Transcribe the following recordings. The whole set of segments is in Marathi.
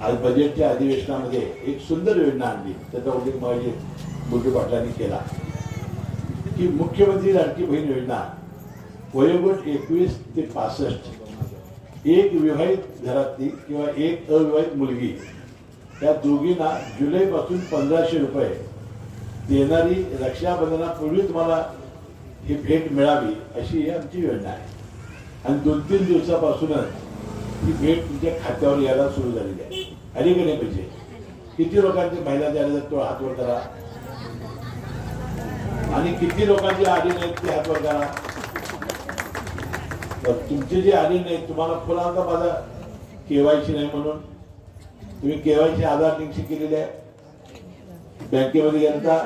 आज बजेटच्या अधिवेशनामध्ये एक सुंदर योजना आणली. त्याचा उल्लेख माझी बुलटू पाटलांनी केला. की मुख्यमंत्री लाडकी बहीण योजना वयोगट एकवीस ते पासष्ट. एक विवाहित घरातली किंवा एक अविवाहित मुलगी. या दोघींना जुलैपासून पंधराशे रुपये देणारी रक्षाबंधनापूर्वी तुम्हाला ही भेट मिळावी अशी ही आमची योजना आहे. आणि दोन तीन दिवसापासूनच ही भेट तुमच्या खात्यावर यायला सुरू झालेली आहे. आली का नाही पाहिजे? किती लोकांची महिला द्यायला तो हात वर करा आणि किती लोकांची आली नाहीत ते हात वर करा तर तुमची जी आले नाही तुम्हाला फुला होता माझा केवायसी नाही म्हणून. तुम्ही केवायसी आधार लिंकशी केलेली आहे. बँकेमध्ये गेलता.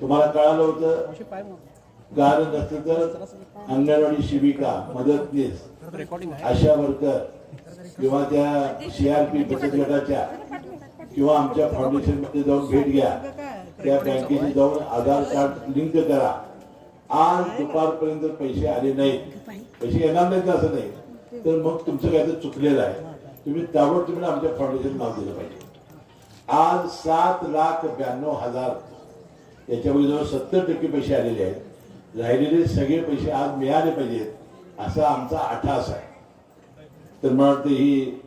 तुम्हाला कळालं होतं. गारद नसतं तर अंगणवाडी शिबिका मदतनीस आशा वर्कर किंवा त्या सीआरपी बचत गटाच्या किंवा आमच्या फाउंडेशनमध्ये जाऊन भेट घ्या. त्या बँकेशी जाऊन आधार कार्ड लिंक करा. आज दुपारपर्यंत पैसे आले नाहीत. पैसे येणार नाहीत असं नाही. तर मग तुमचं काय तर चुकलेलं आहे. तुम्ही ताबडतोब आमच्या फाउंडेशन नाव दिलं पाहिजे. आज सात लाख ब्याण्णव हजार याच्यामध्ये जवळ सत्तर टक्के पैसे आलेले आहेत. राहिलेले सगळे पैसे आज मिळाले पाहिजेत असा आमचा आठास आहे. तर मला वाटतं ही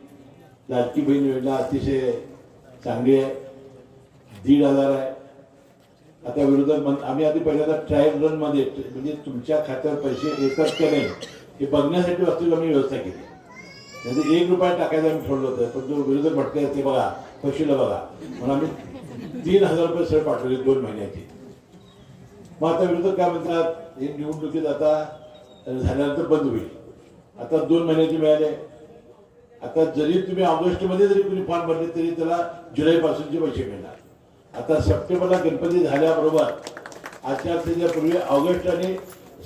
लाडकी बहीण योजना अतिशय चांगली आहे दीड हजार आहे. आता विरोधात आम्ही आधी पहिल्यांदा ट्रायल रनमध्ये म्हणजे तुमच्या खात्यावर पैसे येतात का नाही हे बघण्यासाठी वास्तविक आम्ही व्यवस्था केली. म्हणजे एक रुपया टाकायचं आम्ही ठरवलं होतं पण जो विरोधक भटके ते बघा फशीला बघा. म्हणून आम्ही तीन हजार रुपये सर पाठवले दोन महिन्याची. मग आता विरोधक काय म्हणतात? हे निवडणुकीत आता झाल्यानंतर बंद होईल. आता दोन महिन्याचे मिळाले आता जरी तुम्ही ऑगस्टमध्ये जरी कुणी फॉर्म भरले तरी त्याला जुलैपासूनचे पैसे मिळणार. आता सप्टेंबरला गणपती झाल्याबरोबर आचारसंहितेपूर्वी ऑगस्ट आणि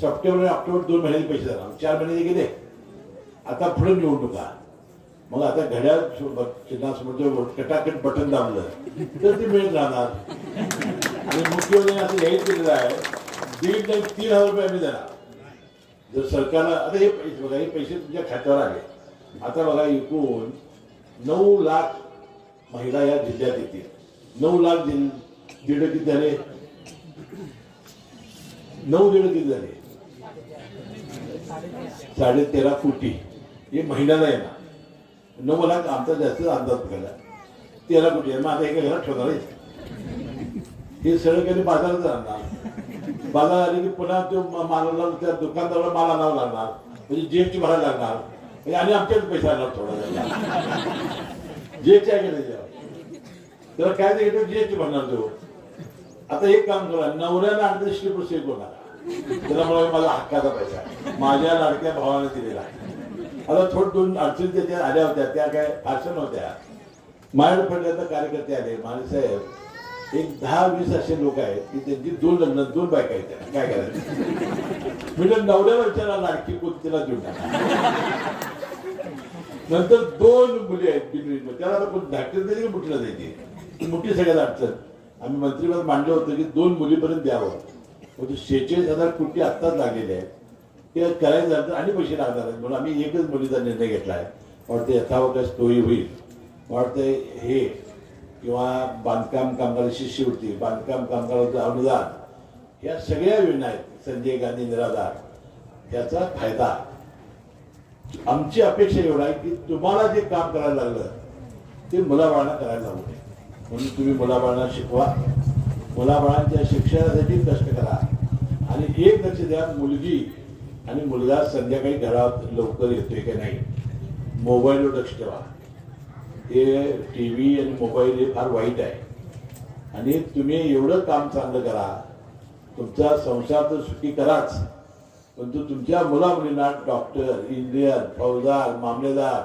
सप्टेंबर आणि ऑक्टोबर दोन महिन्याचे पैसे जाणार चार महिन्याचे गेले. आता पुढे निवडणुका मग आता घड्याळ चिन्हासमोर जर कटाकट बटन दाबलं तर ते मिळत राहणार. आणि मुख्यमंत्री असं जाहीर केलेलं आहे दीड नाही तीन हजार रुपये आम्ही देणार. जर सरकारला आता हे पैसे बघा हे पैसे तुमच्या खात्यावर आले. आता बघा एकूण नऊ लाख महिला या जिल्ह्यात येतील. नऊ लाख जिल दीड किती झाले? नऊ दीड किती झाले? साडे तेरा कोटी. हे महिन्याला येणार नऊ लाख आमचा जास्त अंदाज केला तेरा कोटी. आहे मग आता एका घरात ठेवणार हे सगळं कधी बाजारात जाणार. बाजार आले की पुन्हा तो मालाला त्या दुकानदाराला माल आणावा लागणार. म्हणजे जीएसटी भरायला लागणार. म्हणजे आणि आमच्याच पैसा आणणार थोडा जीएसटी आहे की त्याच्यावर? त्याला काय ते घेतो जीएसटी भरणार तो. आता एक काम करा नवऱ्याला आणते स्लिप सेव होणार. त्याला मला माझा हक्काचा पैसा. माझ्या लाडक्या भावाने दिलेला. आता थोड दोन अडचणी त्याच्या आल्या होत्या त्या काय फारशा नव्हत्या माझ्याकडे पडल्या तर कार्यकर्ते आले माझे साहेब एक दहा वीस असे लोक आहेत की त्यांची दोन लग्न दोन बायका आहेत काय करायचं? म्हणजे नवऱ्याला विचारा लाडकी कोणतीला देऊन टाका. नंतर दोन मुली आहेत बिनविध त्याला आता कोण धाकटे द्यायची की मुठीला द्यायची? ही मोठी सगळ्यात अडचण. आम्ही मंत्रिपद मांडलं होतं की दोन मुलीपर्यंत द्यावं. म्हणजे शेहेचाळीस हजार कोटी आत्ताच लागलेले आहेत. ते करायचं झालं तर आणि पैसे लागणार आहेत. म्हणून आम्ही एकच मुलीचा निर्णय घेतला आहे. वाटतं यथावकाश तोही होईल. वाटतं हे किंवा बांधकाम कामगार शिष्यवृत्ती बांधकाम कामगारांचं अनुदान या सगळ्या योजना आहेत संजय गांधी निराधार. याचा फायदा. आमची अपेक्षा एवढा आहे की तुम्हाला जे काम करायला लागलं ते मुलाबाळांना करायला लागू नये. म्हणून तुम्ही मुलाबाळांना शिकवा. मुलाबाळांच्या शिक्षणासाठी कष्ट करा. आणि एक लक्ष द्या मुलगी आणि मुलगा संध्याकाळी घरात लवकर येतोय की नाही. मोबाईलवर लक्ष ठेवा. हे टी व्ही आणि मोबाईल हे फार वाईट आहे. आणि तुम्ही एवढं काम चांगलं करा तुमचा संसार तर सुखी कराच परंतु तुमच्या मुलामुलींना डॉक्टर इंजिनियर फौजदार मामलेदार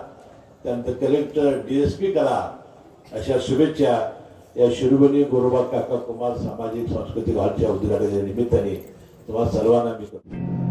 त्यानंतर कलेक्टर डी एस पी करा अशा शुभेच्छा या शिरोमणी गोरोबा काका कुमार सामाजिक सांस्कृतिक हॉलच्या उद्घाटनाच्या निमित्ताने तुम्हाला सर्वांना मी करतो.